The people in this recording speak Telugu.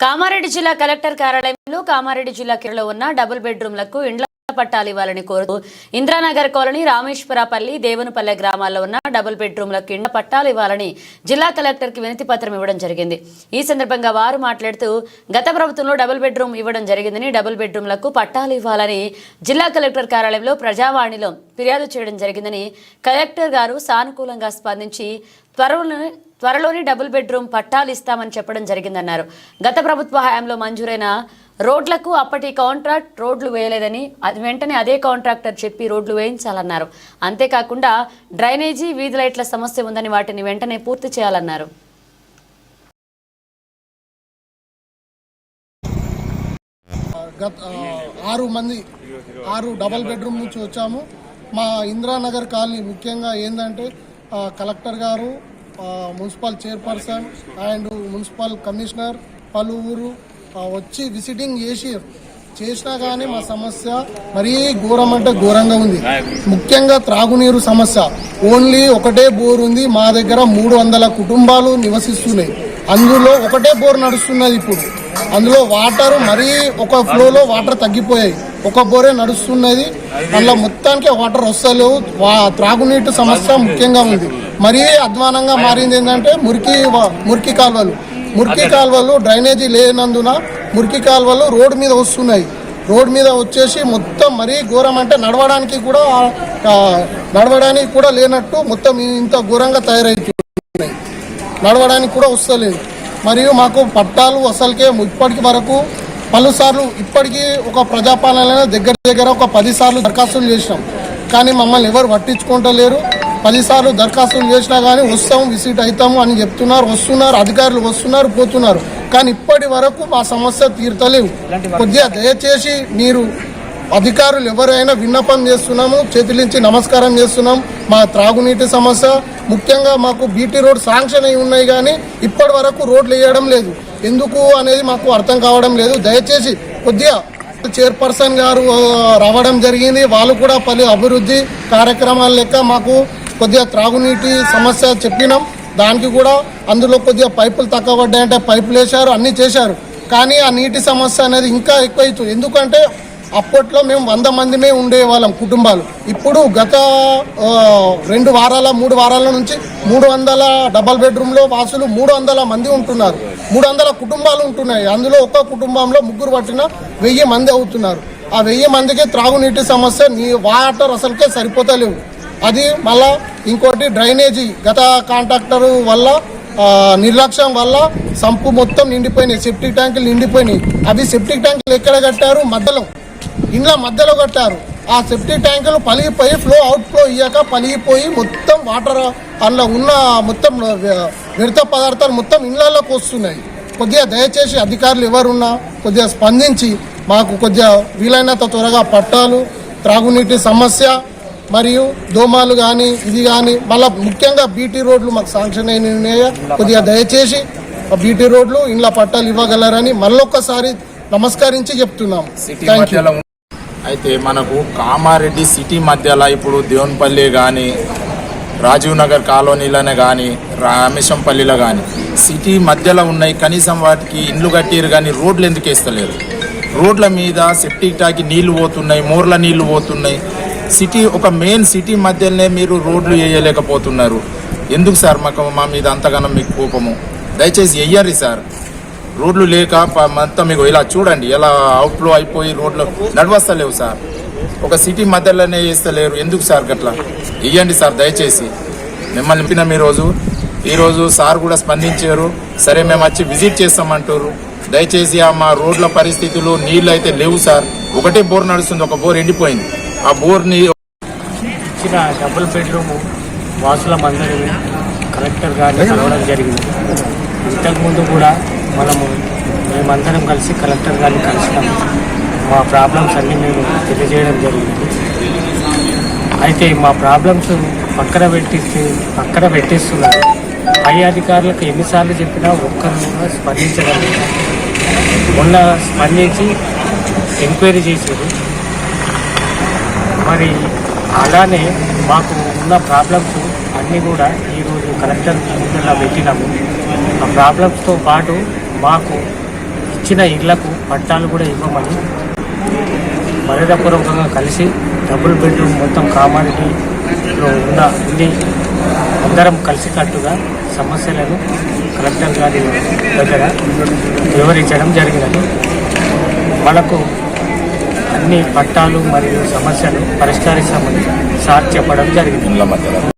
కామారెడ్డి జిల్లా కలెక్టర్ కార్యాలయంలో కామారెడ్డి జిల్లా కిరలో ఉన్న డబుల్ బెడ్రూమ్లకు ఇండ్ల పట్టాలు ఇవ్వాలని కోరుతూ ఇంద్రానగర్ కాలనీ రామేశ్వరపల్లి దేవునిపల్లె గ్రామాల్లో ఉన్న డబుల్ బెడ్రూమ్లకు ఇండ్ల పట్టాలు ఇవ్వాలని జిల్లా కలెక్టర్కి వినతి పత్రం ఇవ్వడం జరిగింది. ఈ సందర్భంగా వారు మాట్లాడుతూ గత ప్రభుత్వంలో డబుల్ బెడ్రూమ్ ఇవ్వడం జరిగిందని డబుల్ బెడ్రూమ్లకు పట్టాలు ఇవ్వాలని జిల్లా కలెక్టర్ కార్యాలయంలో ప్రజావాణిలో ఫిర్యాదు చేయడం జరిగిందని కలెక్టర్ గారు సానుకూలంగా స్పందించి త్వరలో త్వరలోనే డబుల్ బెడ్రూమ్ పట్టాలు ఇస్తామని చెప్పడం జరిగిందన్నారు. గత ప్రభుత్వ హయాంలో మంజూరైన రోడ్లకు అప్పటి కాంట్రాక్ట్ రోడ్లు వేయలేదని అది వెంటనే అదే కాంట్రాక్టర్ చెప్పి రోడ్లు వేయించాలన్నారు. అంతేకాకుండా డ్రైనేజీ వీధి లైట్ల సమస్య ఉందని వాటిని వెంటనే పూర్తి చేయాలన్నారు. గత ఆరు మంది ఆరు డబల్ బెడ్రూమ్ నుంచి వచ్చాము. మా ఇందిరానగర్ కాలనీ ముఖ్యంగా ఏంటంటే కలెక్టర్ గారు municipal chairperson and municipal commissioner పలువురు వచ్చి విజిటింగ్ చేసి చేసినా కానీ మా సమస్య మరీ ఘోరం అంటే ఘోరంగా ఉంది. ముఖ్యంగా త్రాగునీరు సమస్య. ఓన్లీ ఒకటే బోర్ ఉంది. మా దగ్గర మూడు వందల కుటుంబాలు నివసిస్తున్నాయి. అందులో ఒకటే బోర్ నడుస్తున్నది ఇప్పుడు. అందులో వాటర్ మరీ ఒక ఫ్లోలో వాటర్ తగ్గిపోయాయి. ఒక బోరే నడుస్తున్నది. అందులో మొత్తానికి వాటర్ వస్తలేవు. త్రాగునీటి సమస్య ముఖ్యంగా ఉంది. మరీ అధ్వానంగా మారింది ఏంటంటే మురికి మురికి కాలువలు. మురికి కాలువలు డ్రైనేజీ లేనందున మురికి కాలువలు రోడ్డు మీద వస్తున్నాయి. రోడ్ మీద వచ్చేసి మొత్తం మరీ ఘోరం అంటే నడవడానికి కూడా నడవడానికి కూడా లేనట్టు మొత్తం ఇంత ఘోరంగా తయారైతున్నాయి నడవడానికి కూడా వస్తలేదు. మరియు మాకు పట్టాలు అసలుకే ఇప్పటికి వరకు పలుసార్లు ఇప్పటికీ ఒక ప్రజాపాలన దగ్గర దగ్గర ఒక పది సార్లు దరఖాస్తులు చేసినాం. కానీ మమ్మల్ని ఎవరు పట్టించుకుంటలేరు. పదిసార్లు దరఖాస్తులు చేసినా కానీ వస్తాం విజిట్ అవుతాము అని చెప్తున్నారు వస్తున్నారు అధికారులు వస్తున్నారు పోతున్నారు. కానీ ఇప్పటి వరకు మా సమస్య తీర్తలేవు కొద్దిగా దయచేసి మీరు అధికారులు ఎవరైనా విన్నపం చేస్తున్నాము చేతులించి నమస్కారం చేస్తున్నాం. మా త్రాగునీటి సమస్య ముఖ్యంగా మాకు బీటీ రోడ్ శాంక్షన్ అయి ఉన్నాయి కానీ ఇప్పటి వరకు రోడ్లు వేయడం లేదు. ఎందుకు అనేది మాకు అర్థం కావడం లేదు. దయచేసి కొద్దిగా చైర్పర్సన్ గారు రావడం జరిగింది. వాళ్ళు కూడా పలు అభివృద్ధి కార్యక్రమాల లెక్క మాకు కొద్దిగా త్రాగునీటి సమస్య చెప్పినాం. దానికి కూడా అందులో కొద్దిగా పైపులు తక్కువ పడ్డాయంటే పైపులు వేశారు అన్నీ చేశారు. కానీ ఆ నీటి సమస్య అనేది ఇంకా ఎక్కువైతుంది ఎందుకంటే అప్పట్లో మేము వంద మందిమే ఉండేవాళ్ళం కుటుంబాలు. ఇప్పుడు గత రెండు వారాల మూడు వారాల నుంచి మూడు వందల డబల్ బెడ్రూమ్లో వాసులు మూడు వందల మంది ఉంటున్నారు. మూడు వందల కుటుంబాలు ఉంటున్నాయి. అందులో ఒక్క కుటుంబంలో ముగ్గురు పట్టిన వెయ్యి మంది అవుతున్నారు. ఆ వెయ్యి మందికి త్రాగునీటి సమస్య నీ వాటర్ అసలుకే సరిపోతలేవు. అది మళ్ళా ఇంకోటి డ్రైనేజీ. గత కాంట్రాక్టర్ వల్ల నిర్లక్ష్యం వల్ల సంపు మొత్తం నిండిపోయినాయి. సెప్టిక్ ట్యాంకులు నిండిపోయినాయి. అవి సెప్టిక్ ట్యాంకులు ఎక్కడ కట్టారు? మధ్యలో. ఇంట్లో మధ్యలో కట్టారు. ఆ సెప్టిక్ ట్యాంకులు పలిగిపోయి ఫ్లో అవుట్ ఫ్లో ఇయ్యాక పలిగిపోయి మొత్తం వాటర్ అందులో ఉన్న మొత్తం వ్య- వ్యర్థ పదార్థాలు మొత్తం ఇళ్ళలోకి వస్తున్నాయి. కొద్దిగా దయచేసి అధికారులు ఎవరున్నా కొద్దిగా స్పందించి మాకు కొద్దిగా వీలైనంత త్వరగా పట్టాలు త్రాగునీటి సమస్య మరియు దోమాలు కానీ ఇది కానీ మళ్ళీ ముఖ్యంగా బీటీ రోడ్లు మాకు శాంక్షన్ అయిన కొద్దిగా దయచేసి బీటీ రోడ్లు ఇండ్ల పట్టాలు ఇవ్వగలరని మళ్ళొక్కసారి నమస్కరించి చెప్తున్నాం. అయితే మనకు కామారెడ్డి సిటీ మధ్యలో ఇప్పుడు దేవునిపల్లి కానీ రాజీవ్ నగర్ కాలనీలోనే కానీ రామేశంపల్లిలో కానీ సిటీ మధ్యలో ఉన్నాయి. కనీసం వాటికి ఇండ్లు కట్టిరు కానీ రోడ్లు ఎందుకు వేస్తలేరు? రోడ్ల మీద సెప్టిక్ టాకి నీళ్ళు పోతున్నాయి మోర్ల నీళ్ళు పోతున్నాయి. సిటీ ఒక మెయిన్ సిటీ మధ్యలోనే మీరు రోడ్లు వేయలేకపోతున్నారు. ఎందుకు సార్ మాకు మా మీద అంతగానం మీకు కోపము? దయచేసి వెయ్యర్రి సార్. రోడ్లు లేక అంతా మొత్తం మీకు ఇలా చూడండి ఎలా అవుట్లో అయిపోయి రోడ్లు నడవస్తలేవు సార్. ఒక సిటీ మధ్యలోనే వేస్తలేరు. ఎందుకు సార్ గట్లా? ఇవ్వండి సార్ దయచేసి. మిమ్మల్ని నింపినాం ఈరోజు. ఈరోజు సార్ కూడా స్పందించారు. సరే మేము వచ్చి విజిట్ చేస్తామంటారు. దయచేసి ఆ మా రోడ్ల పరిస్థితులు నీళ్ళు అయితే లేవు సార్. ఒకటే బోర్ నడుస్తుంది ఒక బోర్ ఎండిపోయింది. ఆ బోర్ని ఇచ్చిన డబుల్ బెడ్రూమ్ వాసులమందరినీ కలెక్టర్ గారిని కలవడం జరిగింది. ఇంతకుముందు కూడా మనము మేమందరం కలిసి కలెక్టర్ గారిని కలిసినాము మా ప్రాబ్లమ్స్ అన్నీ మేము తెలియజేయడం జరిగింది. అయితే మా ప్రాబ్లమ్స్ పక్కన పెట్టిస్తే పక్కన పెట్టేస్తున్నారు. పై అధికారులకు ఎన్నిసార్లు చెప్పినా ఒక్కరు కూడా స్పందించడం లేదు. మొన్న స్పందించి ఎంక్వైరీ చేశారు. మరి అలానే మాకు ఉన్న ప్రాబ్లమ్స్ అన్నీ కూడా ఈరోజు కలెక్టర్ ముందులా పెట్టినాము. ఆ ప్రాబ్లమ్స్తో పాటు మాకు ఇచ్చిన ఇళ్ళకు పట్టాలు కూడా ఇవ్వమని మర్యాదపూర్వకంగా కలిసి డబుల్ బెడ్రూమ్ మొత్తం కామారెడ్డిలో ఉన్న ఉంది అందరం కలిసికట్టుగా సమస్యలను కలెక్టర్ గారి దగ్గర వివరించడం జరిగినది. మనకు అన్ని పట్టాలు మరియు సమస్యలు పరిష్కరిస్తామని సార్ చెప్పడం జరిగింది. మధ్యలో